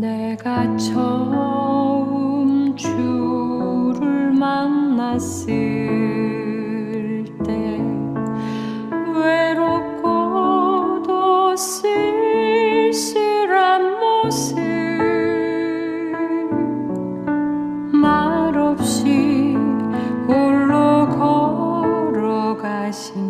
내가 처음 주를 만났을 때 외롭고도 쓸쓸한 모습 말없이 홀로 걸어가신